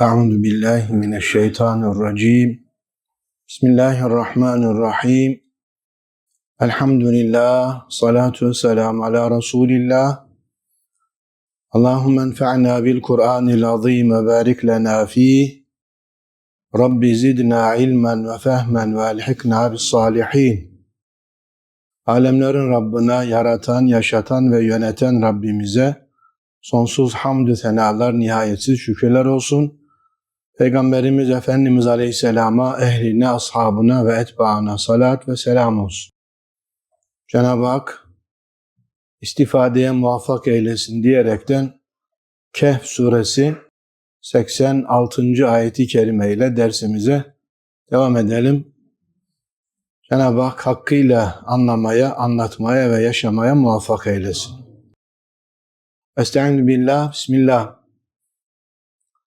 Euzu billahi mineşşeytanirracim. Bismillahirrahmanirrahim. Elhamdülillah, salatu ve selam ala Resulillah. Allahümme enfa'na bil Kur'anil azim ve barik lena fih. Rabbi zidna ilmen ve fehmen ve elhikna bis salihin. Alemlerin Rabbına yaratan, yaşatan ve yöneten Rabbimize sonsuz hamdü senalar, nihayetsiz şükürler olsun.'' Peygamberimiz Efendimiz Aleyhisselam'a, ehline, ashabına ve etbaına salat ve selam olsun. Cenab-ı Hak istifadeye muvaffak eylesin diyerekten Kehf suresi 86. ayeti kerime ile dersimize devam edelim. Cenab-ı Hak hakkıyla anlamaya, anlatmaya ve yaşamaya muvaffak eylesin. Estaizu billah, bismillah.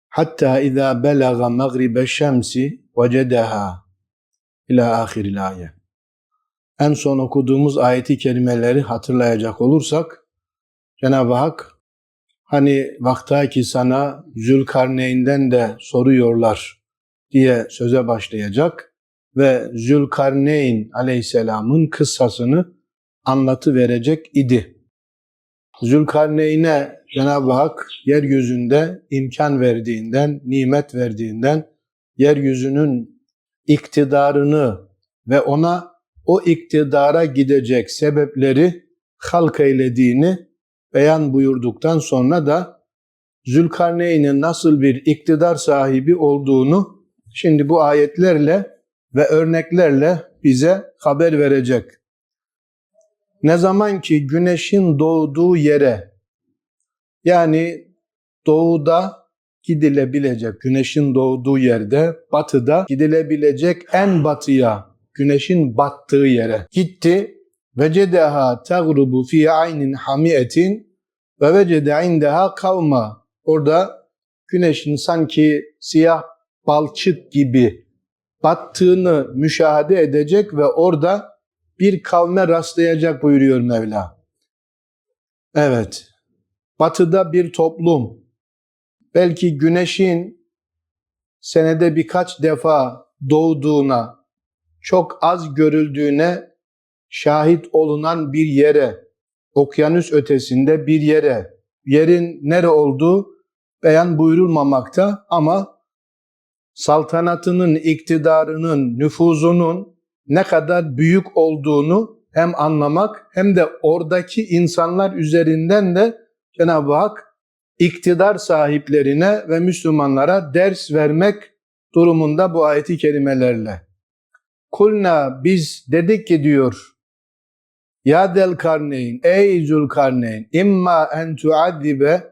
Hatta izâ belaga mağribe şemsi vecedeha ila ahiril ayet. En son okuduğumuz ayeti kelimeleri hatırlayacak olursak Cenab-ı Hak hani vaktaki sana Zülkarneyn'den de soruyorlar diye söze başlayacak ve Zülkarneyn aleyhisselamın kıssasını anlatı verecek idi. Zülkarneyn'e Cenab-ı Hak yeryüzünde imkan verdiğinden, nimet verdiğinden, yeryüzünün iktidarını ve ona o iktidara gidecek sebepleri halk eylediğini beyan buyurduktan sonra da Zülkarneyn'in nasıl bir iktidar sahibi olduğunu şimdi bu ayetlerle ve örneklerle bize haber verecek. Ne zaman ki güneşin doğduğu yere yani doğuda gidilebilecek, güneşin doğduğu yerde, batıda gidilebilecek en batıya, güneşin battığı yere gitti. Vecedeha tagrubu fi aynin hamiyetin ve vecede indeha kavma. Orada güneşin sanki siyah balçık gibi battığını müşahede edecek ve orada bir kavme rastlayacak buyuruyor Mevla. Evet, batıda bir toplum, belki güneşin senede birkaç defa doğduğuna, çok az görüldüğüne şahit olunan bir yere, okyanus ötesinde bir yere, yerin nere olduğu beyan buyurulmamakta ama saltanatının, iktidarının, nüfuzunun ne kadar büyük olduğunu hem anlamak hem de oradaki insanlar üzerinden de Cenab-ı Hak iktidar sahiplerine ve Müslümanlara ders vermek durumunda bu ayeti kerimelerle. Kulna biz dedik ki diyor Ya del karneyn, ey Zülkarneyn, imma en tuaddibe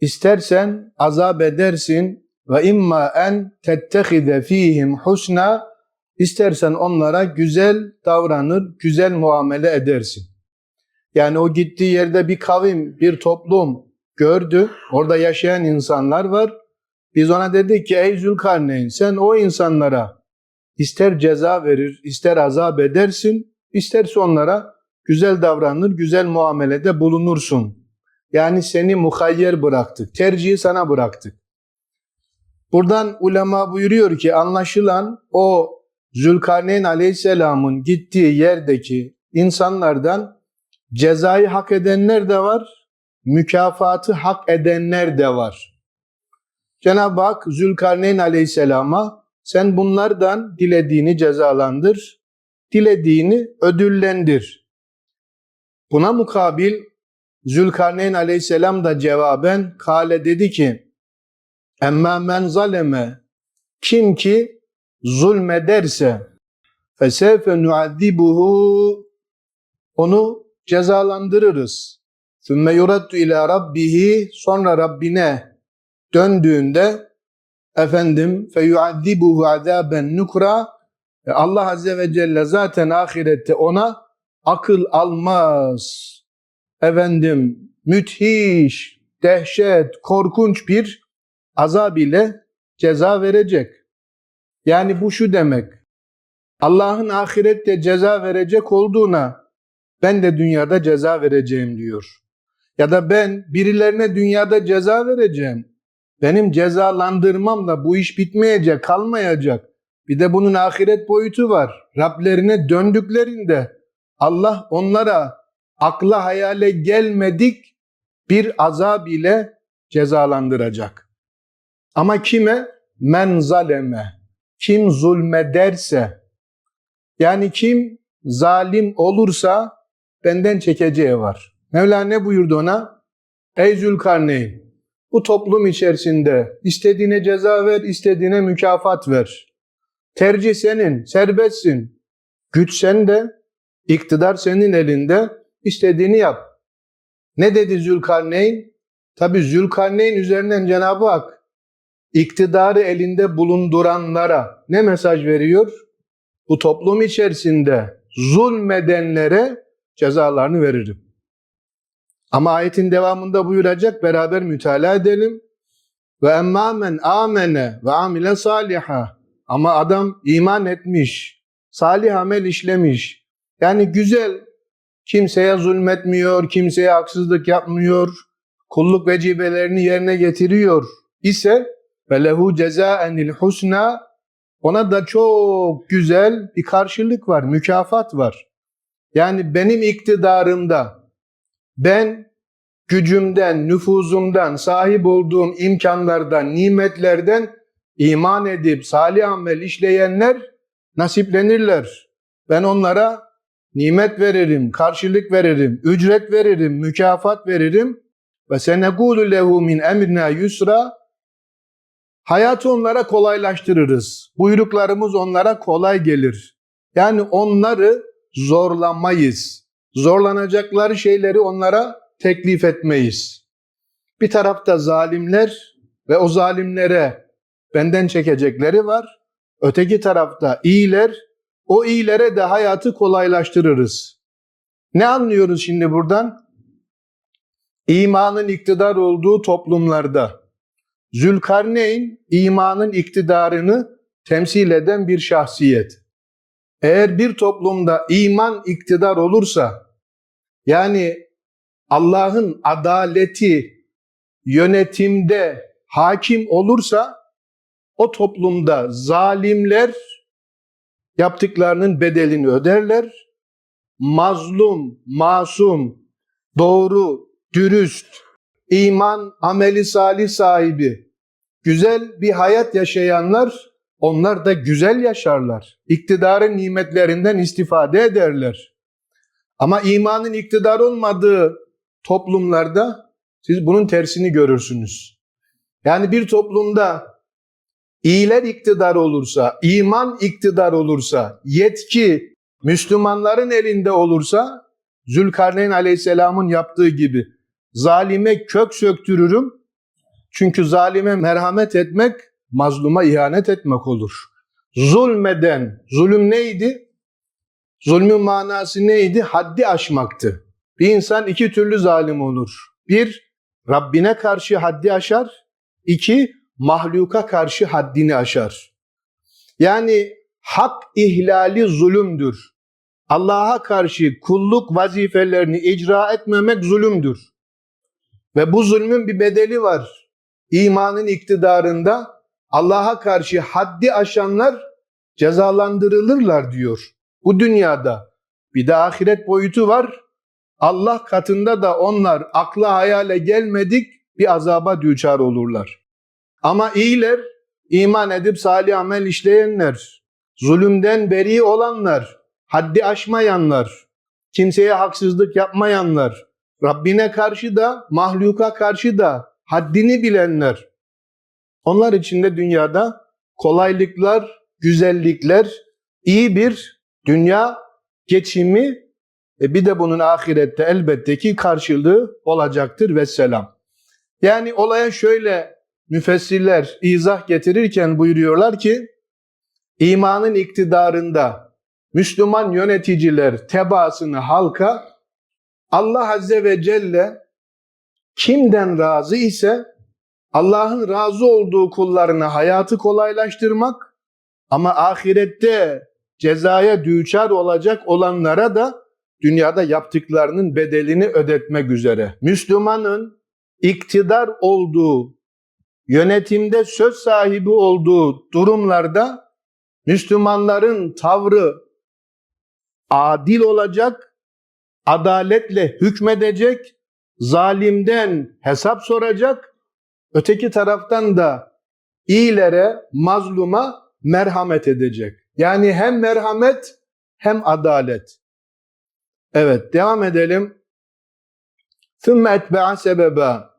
istersen azap edersin ve imma en tettehide fihim husna istersen onlara güzel davranır, güzel muamele edersin. Yani o gittiği yerde bir kavim, bir toplum gördü. Orada yaşayan insanlar var. Biz ona dedik ki ey Zülkarneyn sen o insanlara ister ceza verir, ister azap edersin, isterse onlara güzel davranır, güzel muamelede bulunursun. Yani seni muhayyer bıraktık, tercihi sana bıraktık. Buradan ulema buyuruyor ki anlaşılan o Zülkarneyn Aleyhisselam'ın gittiği yerdeki insanlardan cezayı hak edenler de var, mükafatı hak edenler de var. Cenab-ı Hak Zülkarneyn Aleyhisselam'a sen bunlardan dilediğini cezalandır, dilediğini ödüllendir. Buna mukabil Zülkarneyn Aleyhisselam da cevaben kale dedi ki Emmâ men zaleme kim ki zulmederse fesevfe nuaddibuhu onu cezalandırırız. Sümme yuraddu ila rabbihi sonra Rabbine döndüğünde efendim fe yuaddibuhu azaben nukra Allah azze ve celle zaten ahirette ona akıl almaz. Efendim müthiş, dehşet, korkunç bir azab ile ceza verecek. Yani bu şu demek. Allah'ın ahirette ceza verecek olduğuna ben de dünyada ceza vereceğim diyor. Ya da ben birilerine dünyada ceza vereceğim. benim cezalandırmamla bu iş bitmeyecek, kalmayacak. Bir de bunun ahiret boyutu var. Rablerine döndüklerinde Allah onlara akla hayale gelmedik bir azab ile cezalandıracak. Ama kime? Men zaleme. Kim zulmederse, yani kim zalim olursa benden çekeceği var. Mevla ne buyurdu ona? Ey Zülkarneyn, bu toplum içerisinde istediğine ceza ver, istediğine mükafat ver. Tercih senin, serbestsin. Güç sende, iktidar senin elinde, istediğini yap. Ne dedi Zülkarneyn? Tabi Zülkarneyn üzerinden Cenab-ı Hak iktidarı elinde bulunduranlara ne mesaj veriyor? Bu toplum içerisinde zulmedenlere cezalarını veririm. Ama ayetin devamında buyuracak beraber mütalaa edelim. Ve emmâ men amene ve amile saliha. Ama adam iman etmiş, salih amel işlemiş. Yani güzel, kimseye zulmetmiyor, kimseye haksızlık yapmıyor, kulluk vecibelerini yerine getiriyor ise ve lehu cezaenil husna ona da çok güzel bir karşılık var, mükafat var. Yani benim iktidarımda ben gücümden, nüfuzumdan, sahip olduğum imkanlardan, nimetlerden iman edip salih amel işleyenler nasiplenirler. Ben onlara nimet veririm, karşılık veririm, ücret veririm, mükafat veririm. Ve senekulu lehu min emrina yusra Hayatı onlara kolaylaştırırız. Buyruklarımız onlara kolay gelir. Yani onları zorlamayız. Zorlanacakları şeyleri onlara teklif etmeyiz. Bir tarafta zalimler ve o zalimlere benden çekecekleri var. Öteki tarafta iyiler, o iyilere de hayatı kolaylaştırırız. Ne anlıyoruz şimdi buradan? İmanın iktidar olduğu toplumlarda Zülkarneyn imanın iktidarını temsil eden bir şahsiyet. Eğer bir toplumda iman iktidar olursa, yani Allah'ın adaleti yönetimde hakim olursa, o toplumda zalimler yaptıklarının bedelini öderler. Mazlum, masum, doğru, dürüst, iman, ameli salih sahibi, güzel bir hayat yaşayanlar, onlar da güzel yaşarlar. İktidarın nimetlerinden istifade ederler. Ama imanın iktidar olmadığı toplumlarda siz bunun tersini görürsünüz. Yani bir toplumda iyiler iktidar olursa, iman iktidar olursa, yetki Müslümanların elinde olursa, Zülkarneyn Aleyhisselam'ın yaptığı gibi Zalime kök söktürürüm. Çünkü zalime merhamet etmek mazluma ihanet etmek olur. Zulmeden, zulüm neydi? Zulmün manası neydi? Haddi aşmaktı. Bir insan iki türlü zalim olur. Bir, Rabbine karşı haddi aşar. İki, mahluka karşı haddini aşar. Yani hak ihlali zulümdür. Allah'a karşı kulluk vazifelerini icra etmemek zulümdür. Ve bu zulmün bir bedeli var. İmanın iktidarında Allah'a karşı haddi aşanlar cezalandırılırlar diyor. Bu dünyada bir de ahiret boyutu var. Allah katında da onlar akla hayale gelmedik bir azaba düçar olurlar. Ama iyiler, iman edip salih amel işleyenler, zulümden beri olanlar, haddi aşmayanlar, kimseye haksızlık yapmayanlar, Rabbine karşı da, mahluka karşı da haddini bilenler. Onlar için de dünyada kolaylıklar, güzellikler, iyi bir dünya geçimi e bir de bunun ahirette elbette ki karşılığı olacaktır ve selam. Yani olaya şöyle müfessirler izah getirirken buyuruyorlar ki imanın iktidarında Müslüman yöneticiler tebaasını halka Allah Azze ve Celle kimden razı ise Allah'ın razı olduğu kullarına hayatı kolaylaştırmak ama ahirette cezaya düçar olacak olanlara da dünyada yaptıklarının bedelini ödetmek üzere. Müslümanın iktidar olduğu yönetimde söz sahibi olduğu durumlarda Müslümanların tavrı adil olacak, adaletle hükmedecek, zalimden hesap soracak, öteki taraftan da iyilere, mazluma merhamet edecek. Yani hem merhamet hem adalet. Evet, devam edelim. ثُمَّ اَتْبَعَ سَبَبًا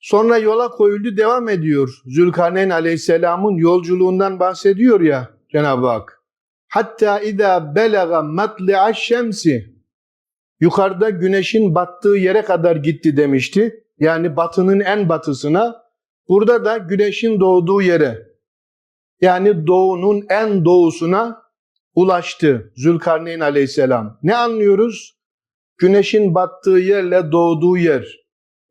Sonra yola koyuldu devam ediyor. Zülkarneyn aleyhisselamın yolculuğundan bahsediyor ya Cenab-ı Hak. Hatta idâ belaga matli'a şemsi yukarıda güneşin battığı yere kadar gitti demişti. Yani batının en batısına. Burada da güneşin doğduğu yere. Yani doğunun en doğusuna ulaştı Zülkarneyn aleyhisselam. Ne anlıyoruz? Güneşin battığı yerle doğduğu yer.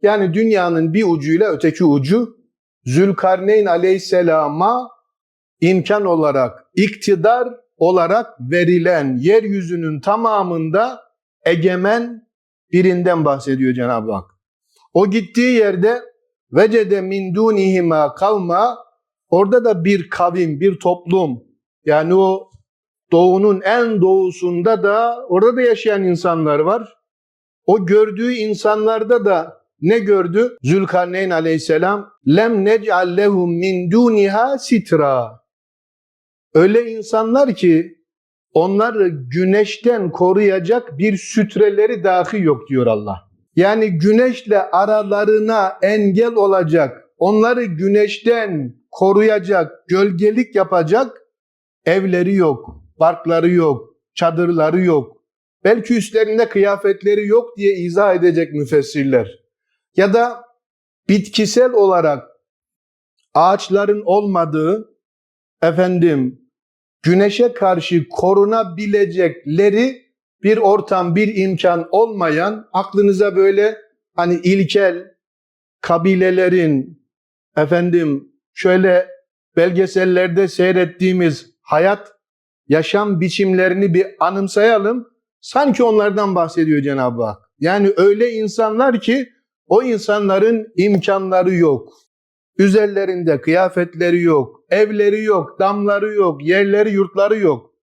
Yani dünyanın bir ucuyla öteki ucu Zülkarneyn aleyhisselama imkan olarak, iktidar olarak verilen yeryüzünün tamamında egemen birinden bahsediyor Cenab-ı Hak. O gittiği yerde vecede min dunihima kavma orada da bir kavim, bir toplum yani o doğunun en doğusunda da orada da yaşayan insanlar var. O gördüğü insanlarda da ne gördü? Zülkarneyn aleyhisselam lem nec'al lehum min duniha sitra. Öyle insanlar ki onları güneşten koruyacak bir sütreleri dahi yok diyor Allah. Yani güneşle aralarına engel olacak, onları güneşten koruyacak, gölgelik yapacak evleri yok, barkları yok, çadırları yok. Belki üstlerinde kıyafetleri yok diye izah edecek müfessirler. Ya da bitkisel olarak ağaçların olmadığı, efendim güneşe karşı korunabilecekleri bir ortam, bir imkan olmayan, aklınıza böyle hani ilkel kabilelerin, efendim şöyle belgesellerde seyrettiğimiz hayat, yaşam biçimlerini bir anımsayalım. Sanki onlardan bahsediyor Cenab-ı Hak. Yani öyle insanlar ki o insanların imkanları yok. Üzerlerinde kıyafetleri yok, evleri yok, damları yok, yerleri, yurtları yok.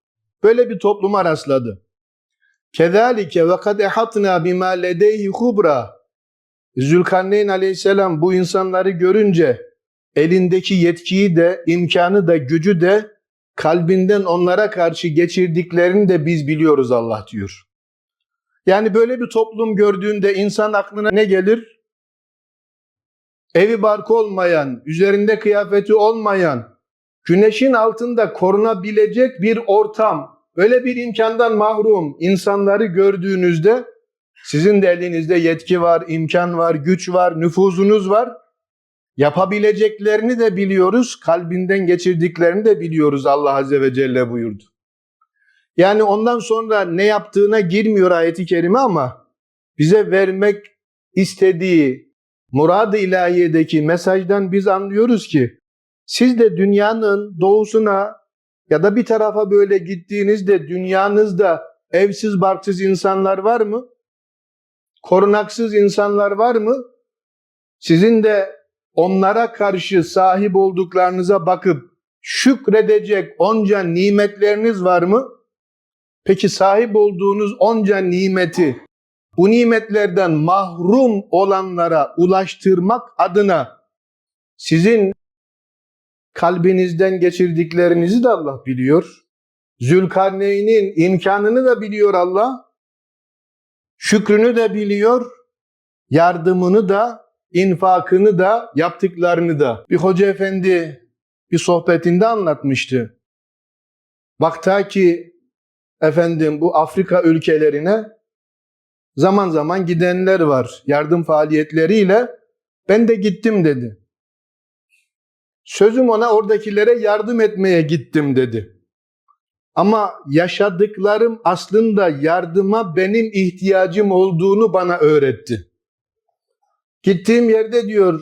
Böyle bir topluma rastladı. Kezalike ve kad ehatna bima ledeyhi kubra. Zülkarneyn aleyhisselam bu insanları görünce elindeki yetkiyi de, imkanı da, gücü de kalbinden onlara karşı geçirdiklerini de biz biliyoruz Allah diyor. Yani böyle bir toplum gördüğünde insan aklına ne gelir? Evi barkı olmayan, üzerinde kıyafeti olmayan, güneşin altında korunabilecek bir ortam, böyle bir imkandan mahrum insanları gördüğünüzde sizin de elinizde yetki var, imkan var, güç var, nüfuzunuz var. Yapabileceklerini de biliyoruz, kalbinden geçirdiklerini de biliyoruz Allah Azze ve Celle buyurdu. Yani ondan sonra ne yaptığına girmiyor ayeti kerime ama bize vermek istediği murad-ı ilahiyedeki mesajdan biz anlıyoruz ki siz de dünyanın doğusuna ya da bir tarafa böyle gittiğinizde dünyanızda evsiz barksız insanlar var mı? Korunaksız insanlar var mı? Sizin de onlara karşı sahip olduklarınıza bakıp şükredecek onca nimetleriniz var mı? Peki sahip olduğunuz onca nimeti bu nimetlerden mahrum olanlara ulaştırmak adına sizin kalbinizden geçirdiklerinizi de Allah biliyor. Zülkarneyn'in imkanını da biliyor Allah. Şükrünü de biliyor. Yardımını da, infakını da, yaptıklarını da. Bir hoca efendi bir sohbetinde anlatmıştı. Bakta ki efendim bu Afrika ülkelerine zaman zaman gidenler var yardım faaliyetleriyle. Ben de gittim dedi. Sözüm ona oradakilere yardım etmeye gittim dedi. Ama yaşadıklarım aslında yardıma benim ihtiyacım olduğunu bana öğretti. Gittiğim yerde diyor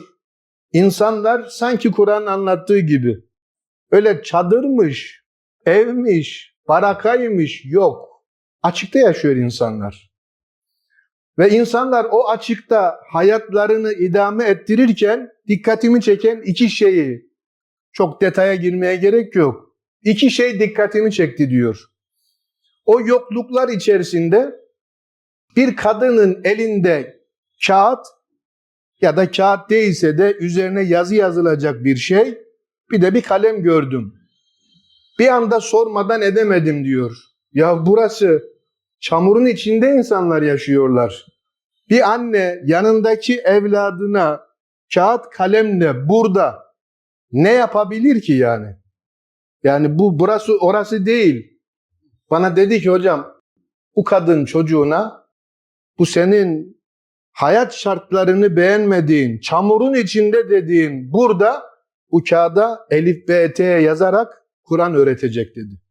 insanlar sanki Kur'an anlattığı gibi öyle çadırmış, evmiş, barakaymış yok. Açıkta yaşıyor insanlar. Ve insanlar o açıkta hayatlarını idame ettirirken dikkatimi çeken iki şeyi, çok detaya girmeye gerek yok. İki şey dikkatimi çekti diyor. O yokluklar içerisinde bir kadının elinde kağıt ya da kağıt değilse de üzerine yazı yazılacak bir şey, bir de bir kalem gördüm. Bir anda sormadan edemedim diyor. Ya burası çamurun içinde insanlar yaşıyorlar. Bir anne yanındaki evladına kağıt kalemle burada ne yapabilir ki yani? Yani bu burası orası değil. Bana dedi ki hocam bu kadın çocuğuna bu senin hayat şartlarını beğenmediğin, çamurun içinde dediğin burada bu kağıda Elif B, T yazarak Kur'an öğretecek dedi.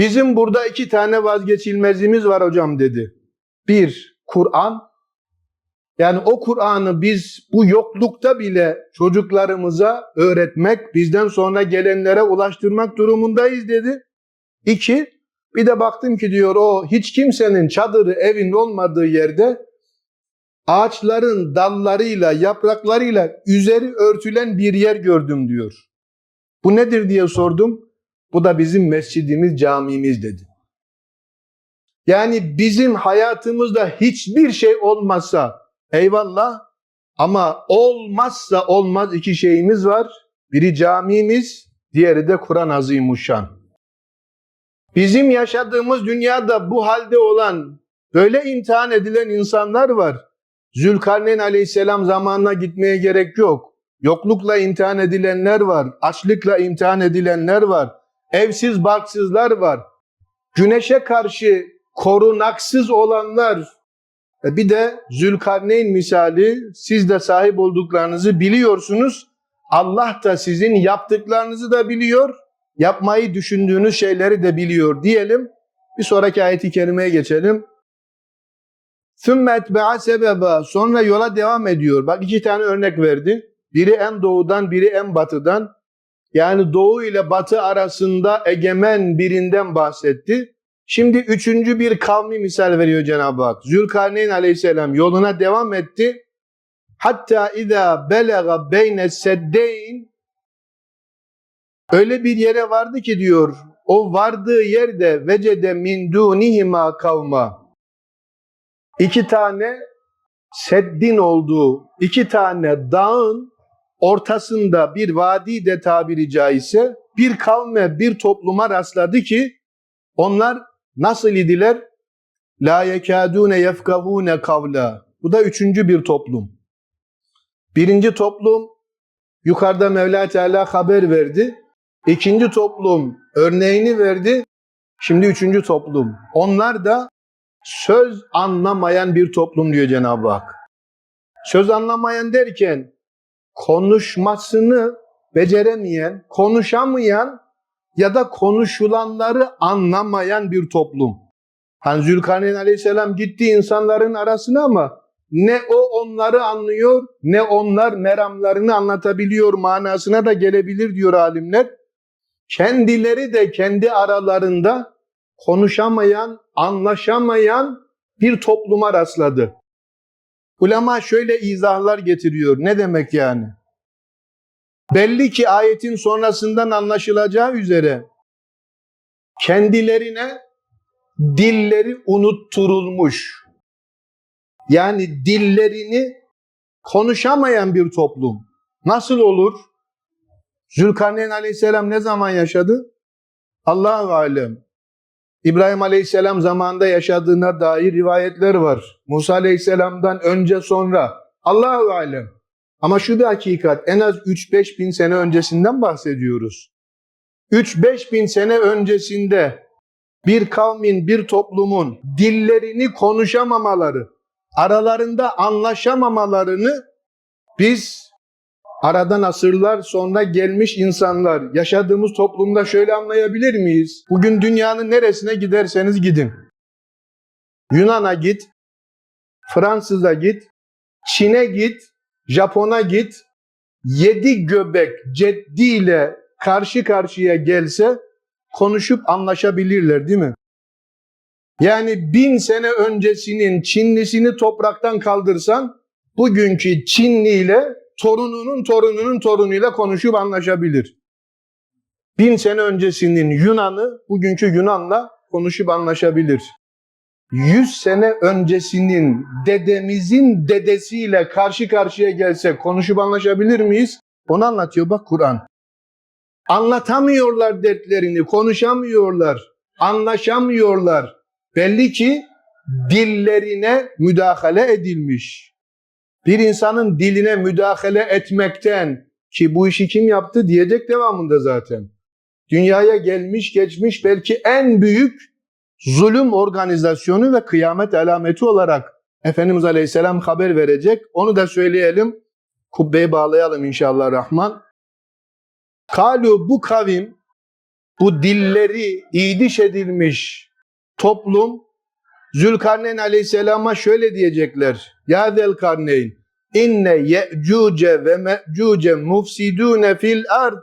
Bizim burada iki tane vazgeçilmezimiz var hocam dedi. Bir, Kur'an. Yani o Kur'an'ı biz bu yoklukta bile çocuklarımıza öğretmek, bizden sonra gelenlere ulaştırmak durumundayız dedi. İki, bir de baktım ki diyor o hiç kimsenin çadırı evin olmadığı yerde ağaçların dallarıyla, yapraklarıyla üzeri örtülen bir yer gördüm diyor. Bu nedir diye sordum. Bu da bizim mescidimiz, camimiz dedi. Yani bizim hayatımızda hiçbir şey olmazsa eyvallah ama olmazsa olmaz iki şeyimiz var. Biri camimiz, diğeri de Kur'an Azimuşşan. Bizim yaşadığımız dünyada bu halde olan, böyle imtihan edilen insanlar var. Zülkarneyn aleyhisselam zamanına gitmeye gerek yok. Yoklukla imtihan edilenler var, açlıkla imtihan edilenler var, evsiz barksızlar var, güneşe karşı korunaksız olanlar, e bir de Zülkarneyn misali siz de sahip olduklarınızı biliyorsunuz. Allah da sizin yaptıklarınızı da biliyor, yapmayı düşündüğünüz şeyleri de biliyor diyelim. Bir sonraki ayeti kerimeye geçelim. ثُمَّ اَتْبَعَ sebeba Sonra yola devam ediyor. Bak iki tane örnek verdi. Biri en doğudan, biri en batıdan. Yani doğu ile batı arasında egemen birinden bahsetti. Şimdi üçüncü bir kavmi misal veriyor Cenab-ı Hak. Zülkarneyn aleyhisselam yoluna devam etti. Hatta izâ belega beyne seddeyn öyle bir yere vardı ki diyor o vardığı yerde vecede min dunihima kavma iki tane seddin olduğu iki tane dağın ortasında bir vadi de tabiri caizse bir kavme bir topluma rastladı ki onlar nasıl idiler? La yekadune yefkavune kavla. Bu da üçüncü bir toplum. Birinci toplum yukarıda Mevla Teala haber verdi. İkinci toplum örneğini verdi. Şimdi üçüncü toplum. Onlar da söz anlamayan bir toplum diyor Cenab-ı Hak. Söz anlamayan derken konuşmasını beceremeyen, konuşamayan ya da konuşulanları anlamayan bir toplum. Hani Zülkarneyn Aleyhisselam gitti insanların arasına ama ne o onları anlıyor ne onlar meramlarını anlatabiliyor manasına da gelebilir diyor alimler. Kendileri de kendi aralarında konuşamayan, anlaşamayan bir topluma rastladı. Ulema şöyle izahlar getiriyor. Ne demek yani? Belli ki ayetin sonrasından anlaşılacağı üzere kendilerine dilleri unutturulmuş. Yani dillerini konuşamayan bir toplum. Nasıl olur? Zülkarneyn aleyhisselam ne zaman yaşadı? Allahu alem. İbrahim Aleyhisselam zamanında yaşadığına dair rivayetler var. Musa Aleyhisselam'dan önce sonra. Allahu alem. Ama şu bir hakikat en az 3-5 bin sene öncesinden bahsediyoruz. 3-5 bin sene öncesinde bir kavmin, bir toplumun dillerini konuşamamaları, aralarında anlaşamamalarını biz aradan asırlar sonra gelmiş insanlar yaşadığımız toplumda şöyle anlayabilir miyiz? Bugün dünyanın neresine giderseniz gidin. Yunan'a git, Fransız'a git, Çin'e git, Japon'a git. Yedi göbek ceddiyle karşı karşıya gelse konuşup anlaşabilirler değil mi? Yani bin sene öncesinin Çinlisini topraktan kaldırsan bugünkü Çinli ile torununun torununun torunuyla konuşup anlaşabilir. Bin sene öncesinin Yunan'ı bugünkü Yunan'la konuşup anlaşabilir. Yüz sene öncesinin dedemizin dedesiyle karşı karşıya gelsek konuşup anlaşabilir miyiz? Onu anlatıyor bak Kur'an. Anlatamıyorlar dertlerini, konuşamıyorlar, anlaşamıyorlar. Belli ki dillerine müdahale edilmiş. Bir insanın diline müdahale etmekten ki bu işi kim yaptı diyecek devamında zaten. Dünyaya gelmiş geçmiş belki en büyük zulüm organizasyonu ve kıyamet alameti olarak Efendimiz Aleyhisselam haber verecek. Onu da söyleyelim. Kubbeyi bağlayalım inşallah Rahman. Kalu bu kavim, bu dilleri iydiş edilmiş toplum Zülkarneyn Aleyhisselam'a şöyle diyecekler. Ya Zelkarneyn inne ye'cuce ve me'cuce mufsidune fil ard.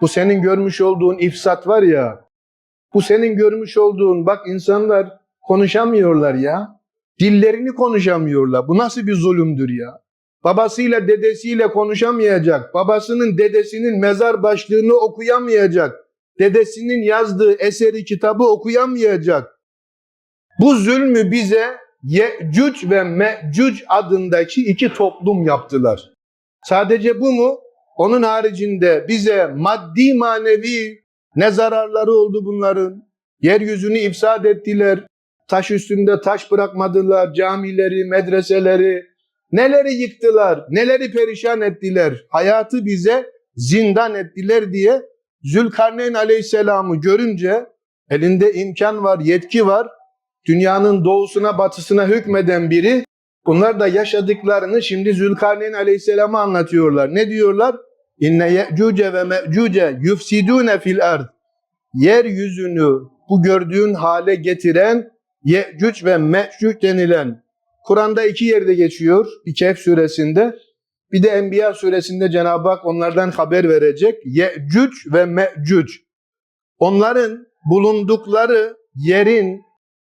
Bu senin görmüş olduğun ifsat var ya, bu senin görmüş olduğun bak insanlar konuşamıyorlar ya. Dillerini konuşamıyorlar. Bu nasıl bir zulümdür ya? Babasıyla dedesiyle konuşamayacak. Babasının dedesinin mezar başlığını okuyamayacak. Dedesinin yazdığı eseri kitabı okuyamayacak. Bu zulmü bize Ye'cuc ve Me'cuc adındaki iki toplum yaptılar. Sadece bu mu? Onun haricinde bize maddi manevi ne zararları oldu bunların? Yeryüzünü ifsad ettiler. Taş üstünde taş bırakmadılar. Camileri, medreseleri, neleri yıktılar, neleri perişan ettiler. Hayatı bize zindan ettiler diye Zülkarneyn Aleyhisselam'ı görünce elinde imkan var, yetki var. Dünyanın doğusuna batısına hükmeden biri bunlar da yaşadıklarını şimdi Zülkarneyn Aleyhisselam'a anlatıyorlar. Ne diyorlar? İnne ye'cuce ve me'cuce yufsidune fil ard. Yeryüzünü bu gördüğün hale getiren Ye'cuc ve Me'cuc denilen Kur'an'da iki yerde geçiyor. Bir Kehf suresinde. Bir de Enbiya suresinde Cenab-ı Hak onlardan haber verecek. Ye'cuc ve Me'cuc. Onların bulundukları yerin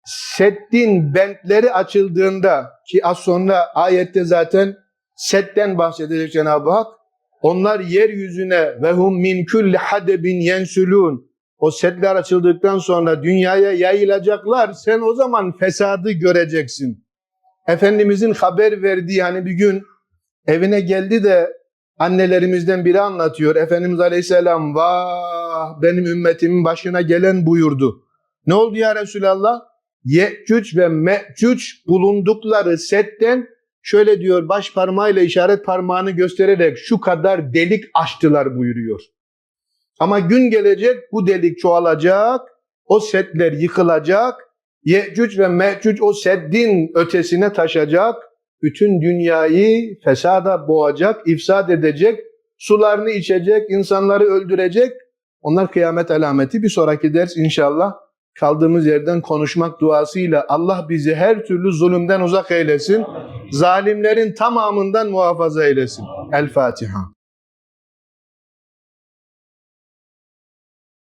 Seddin bentleri açıldığında ki az sonra ayette zaten setten bahsedecek Cenab-ı Hak. Onlar yeryüzüne ve hum min kulli hadebin yensulun. O setler açıldıktan sonra dünyaya yayılacaklar. Sen o zaman fesadı göreceksin. Efendimizin haber verdiği hani bir gün evine geldi de annelerimizden biri anlatıyor. Efendimiz Aleyhisselam vah benim ümmetimin başına gelen buyurdu. Ne oldu ya Resulallah? Ye'cuc ve Me'cuc bulundukları setten şöyle diyor baş parmağıyla işaret parmağını göstererek şu kadar delik açtılar buyuruyor. Ama gün gelecek bu delik çoğalacak, o setler yıkılacak, Ye'cuc ve Me'cuc o seddin ötesine taşacak, bütün dünyayı fesada boğacak, ifsad edecek, sularını içecek, insanları öldürecek. Onlar kıyamet alameti. Bir sonraki ders inşallah kaldığımız yerden konuşmak duasıyla Allah bizi her türlü zulümden uzak eylesin. Zalimlerin tamamından muhafaza eylesin. El Fatiha.